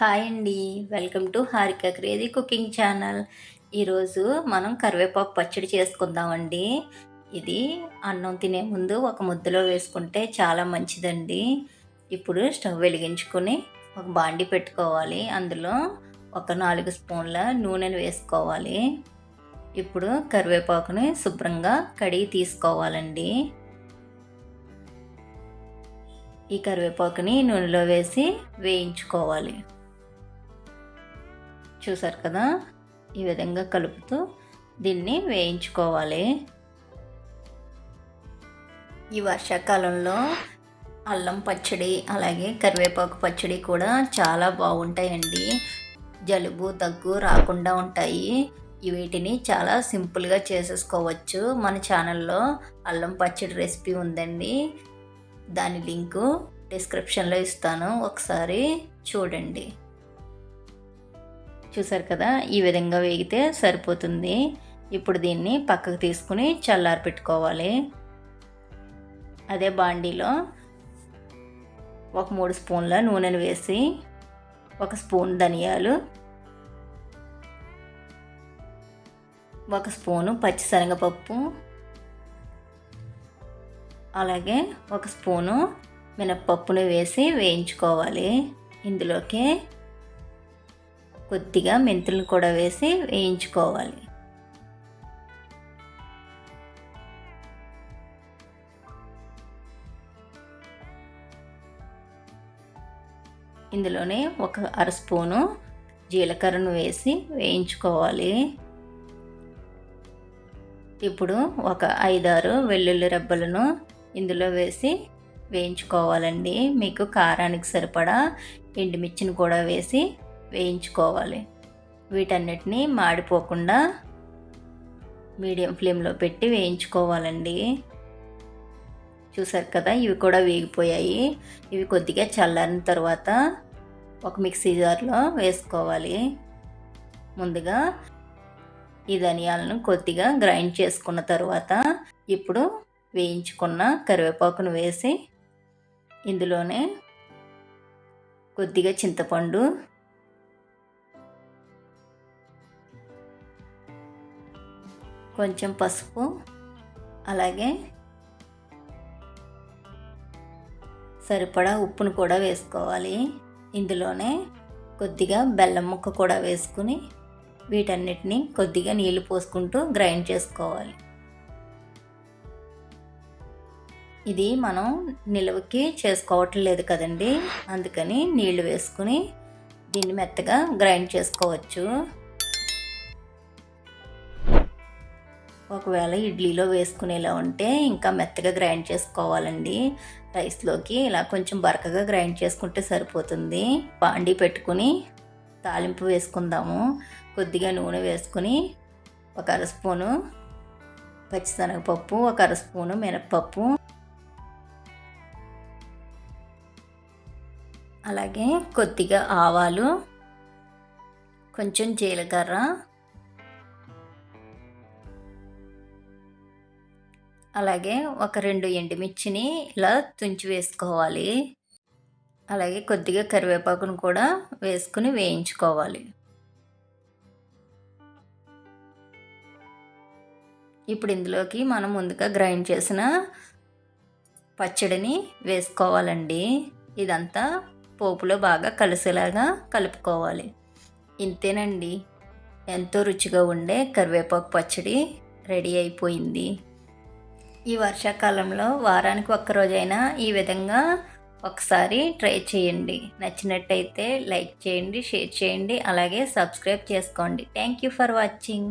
Hi అండి. Welcome to Harika crazy cooking channel. ఈరోజు మనం కరివేపాకు పచ్చడి చేసుకుందామండి. ఇది అన్నం తినే ముందు ఒక ముద్దలో వేసుకుంటే చాలా మంచిదండి. ఇప్పుడు స్టవ్ వెలిగించుకొని ఒక బాండి పెట్టుకోవాలి. అందులో ఒక నాలుగు స్పూన్ల నూనెను వేసుకోవాలి. ఇప్పుడు కరివేపాకుని శుభ్రంగా కడిగి తీసుకోవాలండి. ఈ కరివేపాకుని నూనెలో వేసి వేయించుకోవాలి. చూసారు కదా? ఈ విధంగా కలుపుతూ దీన్ని వేయించుకోవాలి. ఈ వర్షాకాలంలో అల్లం పచ్చడి అలాగే కరివేపాకు పచ్చడి కూడా చాలా బాగుంటాయండి. జలుబు దగ్గు రాకుండా ఉంటాయి. వీటిని చాలా సింపుల్గా చేసేసుకోవచ్చు. మన ఛానల్లో అల్లం పచ్చడి రెసిపీ ఉందండి. దాని లింకు డిస్క్రిప్షన్లో ఇస్తాను. ఒకసారి చూడండి. చూసారు కదా? ఈ విధంగా వేగితే సరిపోతుంది. ఇప్పుడు దీన్ని పక్కకు తీసుకుని చల్లారి పెట్టుకోవాలి. అదే బాండీలో ఒక మూడు స్పూన్ల నూనెను వేసి ఒక స్పూన్ ధనియాలు ఒక స్పూను పచ్చిశనగపప్పు అలాగే ఒక స్పూను మినప్పప్పును వేసి వేయించుకోవాలి. ఇందులోకి కొద్దిగా మెంతులు కూడా వేసి వేయించుకోవాలి. ఇందులోనే ఒక అర స్పూను జీలకర్రను వేసి వేయించుకోవాలి. ఇప్పుడు ఒక ఐదారు వెల్లుల్లి రెబ్బలను ఇందులో వేసి వేయించుకోవాలండి. మీకు కారానికి సరిపడా ఎండుమిర్చిని కూడా వేసి వేయించుకోవాలి. వీటన్నిటిని మాడిపోకుండా మీడియం ఫ్లేమ్లో పెట్టి వేయించుకోవాలండి. చూసారు కదా ఇవి కూడా వేగిపోయాయి. ఇవి కొద్దిగా చల్లారిన తర్వాత ఒక మిక్సీ జార్లో వేసుకోవాలి. ముందుగా ఈ ధనియాలను కొద్దిగా గ్రైండ్ చేసుకున్న తర్వాత ఇప్పుడు వేయించుకున్న కరివేపాకును వేసి ఇందులోనే కొద్దిగా చింతపండు కొంచెం పసుపు అలాగే సరిపడా ఉప్పును కూడా వేసుకోవాలి. ఇందులోనే కొద్దిగా బెల్లం ముక్క కూడా వేసుకుని వీటన్నిటిని కొద్దిగా నీళ్ళు పోసుకుంటూ గ్రైండ్ చేసుకోవాలి. ఇది మనం నిల్వకి చేసుకోవటం లేదు కదండి. అందుకని నీళ్ళు వేసుకుని దీన్ని మెత్తగా గ్రైండ్ చేసుకోవచ్చు. ఒకవేళ ఇడ్లీలో వేసుకునేలా ఉంటే ఇంకా మెత్తగా గ్రైండ్ చేసుకోవాలండి. రైస్లోకి ఇలా కొంచెం బరకగా గ్రైండ్ చేసుకుంటే సరిపోతుంది. బాండి పెట్టుకుని తాలింపు వేసుకుందాము. కొద్దిగా నూనె వేసుకుని ఒక అర స్పూను పచ్చిశనగపప్పు ఒక అర స్పూను మినప్పప్పు. అలాగే కొద్దిగా ఆవాలు కొంచెం జీలకర్ర అలాగే ఒక రెండు ఎండుమిర్చిని ఇలా తుంచి వేసుకోవాలి. అలాగే కొద్దిగా కరివేపాకును కూడా వేసుకుని వేయించుకోవాలి. ఇప్పుడు ఇందులోకి మనం ముందుగా గ్రైండ్ చేసిన పచ్చడిని వేసుకోవాలండి. ఇదంతా పోపులో బాగా కలిసేలాగా కలుపుకోవాలి. ఇంతేనండి. ఎంతో రుచిగా ఉండే కరివేపాకు పచ్చడి రెడీ అయిపోయింది. ఈ వర్షాకాలంలో వారానికి ఒక్కరోజైనా ఈ విధంగా ఒకసారి ట్రై చేయండి. నచ్చినట్టయితే లైక్ చేయండి షేర్ చేయండి అలాగే సబ్స్క్రైబ్ చేసుకోండి. Thank you for watching.